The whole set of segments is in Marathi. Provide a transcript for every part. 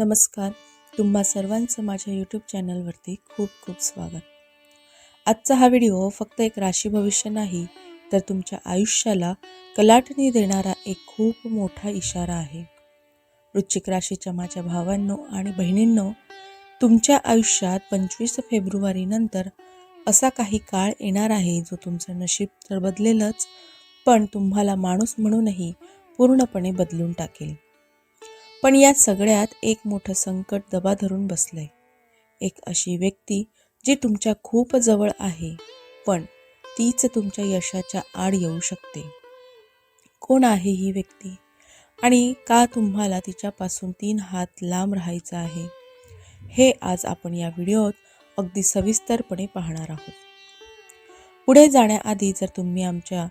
नमस्कार. तुम्हा सर्वांचं माझ्या यूट्यूब चॅनलवरती खूप खूप स्वागत. आजचा हा व्हिडिओ फक्त एक राशी भविष्य नाही तर तुमच्या आयुष्याला कलाटणी देणारा एक खूप मोठा इशारा आहे. वृश्चिक राशीच्या माझ्या भावांनो आणि बहिणींनो तुमच्या आयुष्यात पंचवीस फेब्रुवारीनंतर असा काही काळ येणार आहे जो तुमचं नशीब तर बदलेलच पण तुम्हाला माणूस म्हणूनही पूर्णपणे बदलून टाकेल. पण या सगळ्यात एक मोठं संकट दबा धरून बसलंय. एक अशी व्यक्ती जी तुमच्या खूप जवळ आहे पण तीच तुमच्या यशाच्या आड येऊ शकते. कोण आहे ही व्यक्ती? आणि का तुम्हाला तिच्यापासून तीन हात लांब राहायचं आहे? हे आज आपण या व्हिडिओत अगदी सविस्तरपणे पाहणार आहोत. पुढे जाण्याआधी जर तुम्ही आमच्या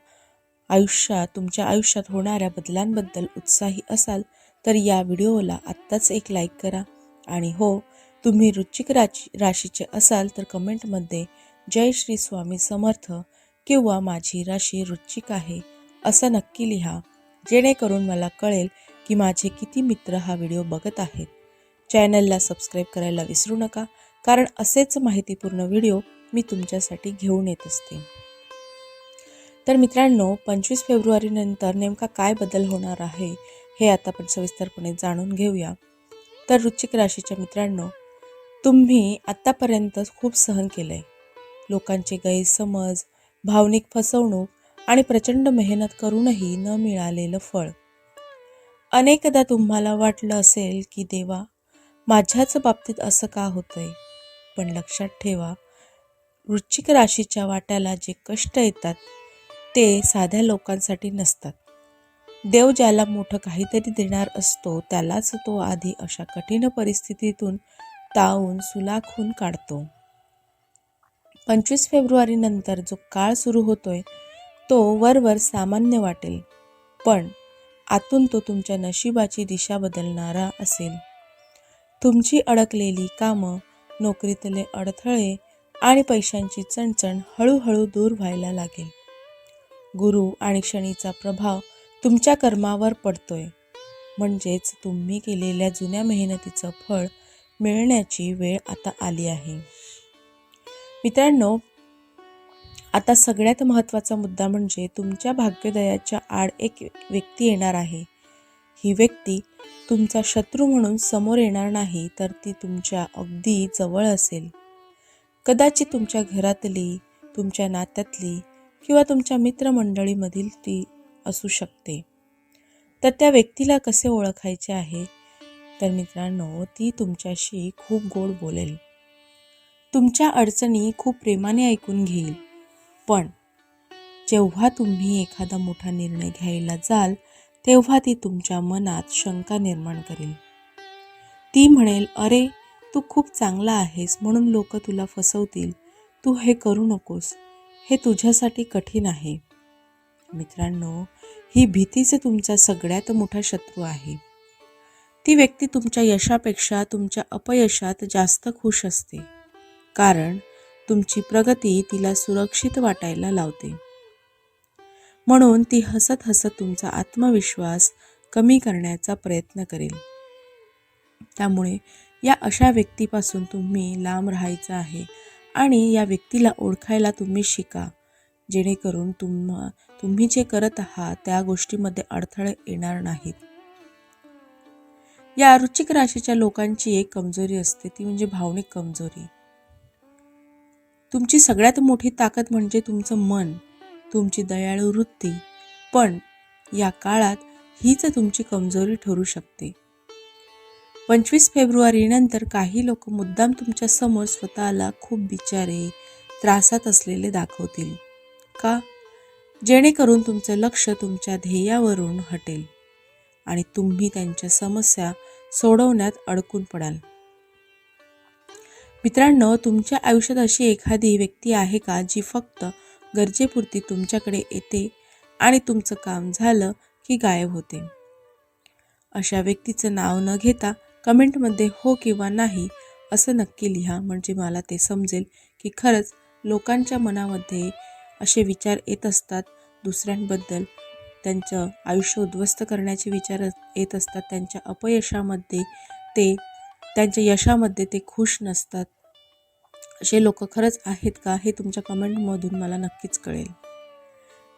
आयुष्यात तुमच्या आयुष्यात होणाऱ्या बदलांबद्दल उत्साही असाल तर या व्हिडिओला आत्ताच एक लाईक करा. आणि हो तुम्ही रुचिक राशी राशीचे असाल तर कमेंटमध्ये जय श्री स्वामी समर्थ किंवा माझी राशी रुचिक आहे असं नक्की लिहा. जेणेकरून मला कळेल की माझे किती मित्र हा व्हिडिओ बघत आहेत. चॅनलला सबस्क्राईब करायला विसरू नका कारण असेच माहितीपूर्ण व्हिडिओ मी तुमच्यासाठी घेऊन येत असते. तर मित्रांनो पंचवीस फेब्रुवारीनंतर नेमका काय बदल होणार आहे? हे आता आपण सविस्तरपणे जाणून घेऊया. तर रुचिक राशीच्या मित्रांनो तुम्ही आत्तापर्यंत खूप सहन केलं आहे लोकांचे गैरसमज भावनिक फसवणूक आणि प्रचंड मेहनत करूनही न मिळालेलं फळ. अनेकदा तुम्हाला वाटलं असेल की देवा माझ्याच बाबतीत असं का होतंय? पण लक्षात ठेवा वृश्चिक राशीच्या वाट्याला जे कष्ट येतात ते साध्या लोकांसाठी नसतात. देव ज्याला मोठं काहीतरी देणार असतो त्यालाच तो आधी अशा कठीण परिस्थितीतून तावून सुलाखून काढतो. पंचवीस फेब्रुवारी नंतर जो काळ सुरू होतोय तो वरवर सामान्य वाटेल पण आतून तो तुमच्या नशिबाची दिशा बदलणारा असेल. तुमची अडकलेली कामं नोकरीतले अडथळे आणि पैशांची चणचण हळूहळू दूर व्हायला लागेल. गुरु आणि शनीचा प्रभाव तुमच्या कर्मावर पडतोय. म्हणजेच तुम्ही केलेल्या जुन्या मेहनतीचं फळ मिळण्याची वेळ आता आली आहे. मित्रांनो आता सगळ्यात महत्त्वाचा मुद्दा म्हणजे तुमच्या भाग्योदयाच्या आड एक व्यक्ती येणार आहे. ही व्यक्ती तुमचा शत्रू म्हणून समोर येणार नाही तर ती तुमच्या अगदी जवळ असेल. कदाचित तुमच्या घरातली तुमच्या नात्यातली किंवा तुमच्या मित्रमंडळीमधील ती असू शकते. तर त्या व्यक्तीला कसे ओळखायचे आहे? तर मित्रांनो ती तुमच्याशी खूप गोड बोलेल. तुमच्या अडचणी खूप प्रेमाने ऐकून घेईल. पण जेव्हा तुम्ही एखादा मोठा निर्णय घ्यायला जाल तेव्हा ती तुमच्या मनात शंका निर्माण करेल. ती म्हणेल अरे तू खूप चांगला आहेस म्हणून लोक तुला फसवतील. तू हे करू नकोस. हे तुझ्यासाठी कठीण आहे. मित्रांनो ही भीतीच तुमचा सगळ्यात मोठा शत्रू आहे. ती व्यक्ती तुमच्या यशापेक्षा तुमच्या अपयशात जास्त खुश असते. कारण तुमची प्रगती तिला सुरक्षित वाटायला लावते. म्हणून ती हसत हसत तुमचा आत्मविश्वास कमी करण्याचा प्रयत्न करेल. त्यामुळे या अशा व्यक्तीपासून तुम्ही लांब राहायचं आहे आणि या व्यक्तीला ओळखायला तुम्ही शिका. जेणेकरून तुम्हा तुम्ही जे करत आहात त्या गोष्टीमध्ये अडथळे येणार नाहीत. या रुचिक राशीच्या लोकांची एक कमजोरी असते ती म्हणजे भावनिक कमजोरी. तुमची सगळ्यात मोठी ताकद म्हणजे तुमचं मन तुमची दयाळू वृत्ती. पण या काळात हीच तुमची कमजोरी ठरू शकते. पंचवीस फेब्रुवारीनंतर काही लोक मुद्दाम तुमच्यासमोर स्वतःला खूप बिचारे त्रासात असलेले दाखवतील. का? जेणेकरून तुमचं लक्ष तुमच्या ध्येयावरून हटेल आणि तुम्ही त्यांच्या समस्या सोडवण्यात अडकून पडाल. मित्रांनो तुमच्या आयुष्यात अशी एखादी व्यक्ती आहे का जी फक्त गरजेपुरती तुमच्याकडे येते आणि तुमचं काम झालं की गायब होते? अशा व्यक्तीचं नाव न घेता कमेंटमध्ये हो किंवा नाही असं नक्की लिहा म्हणजे मला ते समजेल की खरंच लोकांच्या मनामध्ये असे विचार येत असतात दुसऱ्यांबद्दल. त्यांचं आयुष्य उद्ध्वस्त करण्याचे विचार येत असतात. त्यांच्या अपयशामध्ये ते त्यांच्या यशामध्ये ते खुश नसतात. असे लोक खरंच आहेत का हे तुमच्या कमेंटमधून मला नक्कीच कळेल.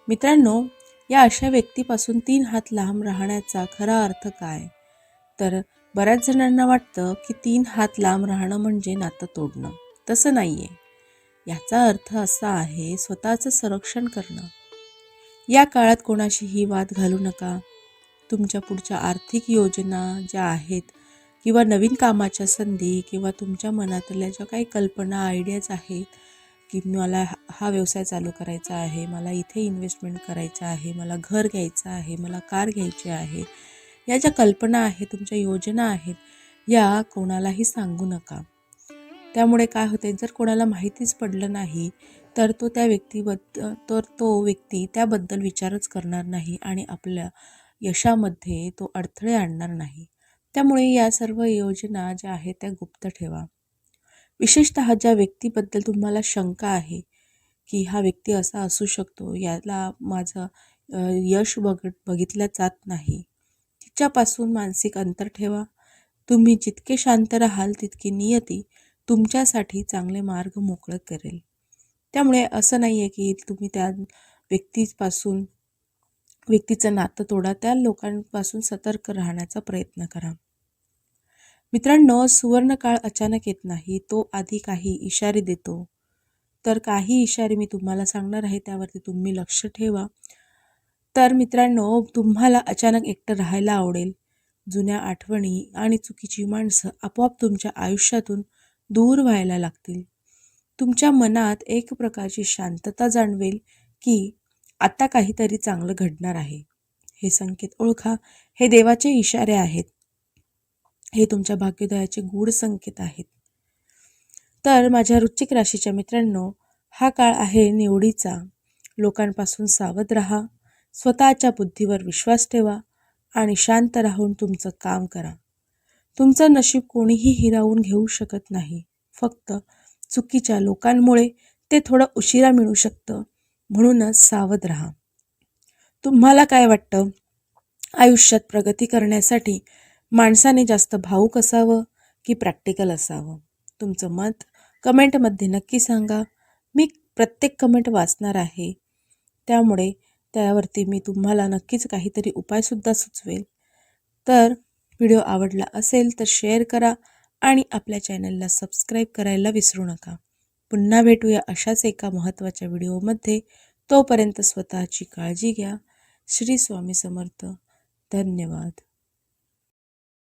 मित्रांनो या अशा व्यक्तीपासून तीन हात लांब राहण्याचा खरा अर्थ काय? तर बऱ्याच जणांना वाटतं की तीन हात लांब राहणं म्हणजे नातं तोडणं. तसं नाही आहे याचा अर्थ असा आहे स्वतःचं संरक्षण करणं. या काळात कोणाशीही वाद घालू नका. तुमच्या पुढच्या आर्थिक योजना ज्या आहेत किंवा नवीन कामाच्या संधी किंवा तुमच्या मनातल्या ज्या काही कल्पना आयडियाज आहेत की मला हा- हा व्यवसाय चालू करायचा आहे मला इथे इन्व्हेस्टमेंट करायचं आहे मला घर घ्यायचं आहे मला कार घ्यायची आहे या ज्या कल्पना आहेत तुमच्या योजना आहेत या कोणालाही सांगू नका. त्यामुळे काय होते जर कोणाला माहितीच पडलं नाही तर तो त्या व्यक्तीबद्दल तर तो व्यक्ती त्याबद्दल विचारच करणार नाही आणि आपल्या यशामध्ये तो अडथळे आणणार नाही. त्यामुळे या सर्व योजना ज्या आहेत त्या गुप्त ठेवा. विशेषतः ज्या व्यक्तीबद्दल तुम्हाला शंका आहे की हा व्यक्ती असा असू शकतो याला माझं यश बघ बघितलं जात नाही तिच्यापासून मानसिक अंतर ठेवा. तुम्ही जितके शांत राहाल तितकी नियती तुमच्यासाठी चांगले मार्ग मोकळं करेल. त्यामुळे असं नाही आहे की तुम्ही त्या व्यक्तीपासून व्यक्तीचं नातं तोडा त्या लोकांपासून सतर्क राहण्याचा प्रयत्न करा. मित्रांनो सुवर्णकाळ अचानक येत नाही तो आधी काही इशारे देतो. तर काही इशारे मी तुम्हाला सांगणार आहे त्यावरती तुम्ही लक्ष ठेवा. तर मित्रांनो तुम्हाला अचानक एकटं राहायला आवडेल. जुन्या आठवणी आणि चुकीची माणसं आपोआप तुमच्या आयुष्यातून दूर व्हायला लागतील. तुमच्या मनात एक प्रकारची शांतता जाणवेल की आता काहीतरी चांगलं घडणार आहे. हे संकेत ओळखा. हे देवाचे इशारे आहेत. हे तुमच्या भाग्योदयाचे गूढ संकेत आहेत. तर माझ्या वृश्चिक राशीच्या मित्रांनो हा काळ आहे निवडीचा. लोकांपासून सावध रहा. स्वतःच्या बुद्धीवर विश्वास ठेवा आणि शांत राहून तुमचं काम करा. तुमचं नशीब कोणीही हिरावून घेऊ शकत नाही. फक्त चुकीच्या लोकांमुळे ते थोडं उशिरा मिळू शकतं. म्हणूनच सावध राहा. तुम्हाला काय वाटतं? आयुष्यात प्रगती करण्यासाठी माणसाने जास्त भावूक असावं की प्रॅक्टिकल असावं? तुमचं मत कमेंटमध्ये नक्की सांगा. मी प्रत्येक कमेंट वाचणार आहे. त्यामुळे त्यावरती मी तुम्हाला नक्कीच काहीतरी उपायसुद्धा सुचवेल. तर व्हिडिओ आवडला असेल तर शेअर करा आणि आपल्या चॅनलला सबस्क्राईब करायला विसरू नका. पुन्हा भेटूया अशाच एका महत्त्वाच्या व्हिडिओमध्ये. तोपर्यंत स्वतःची काळजी घ्या. श्री स्वामी समर्थ. धन्यवाद.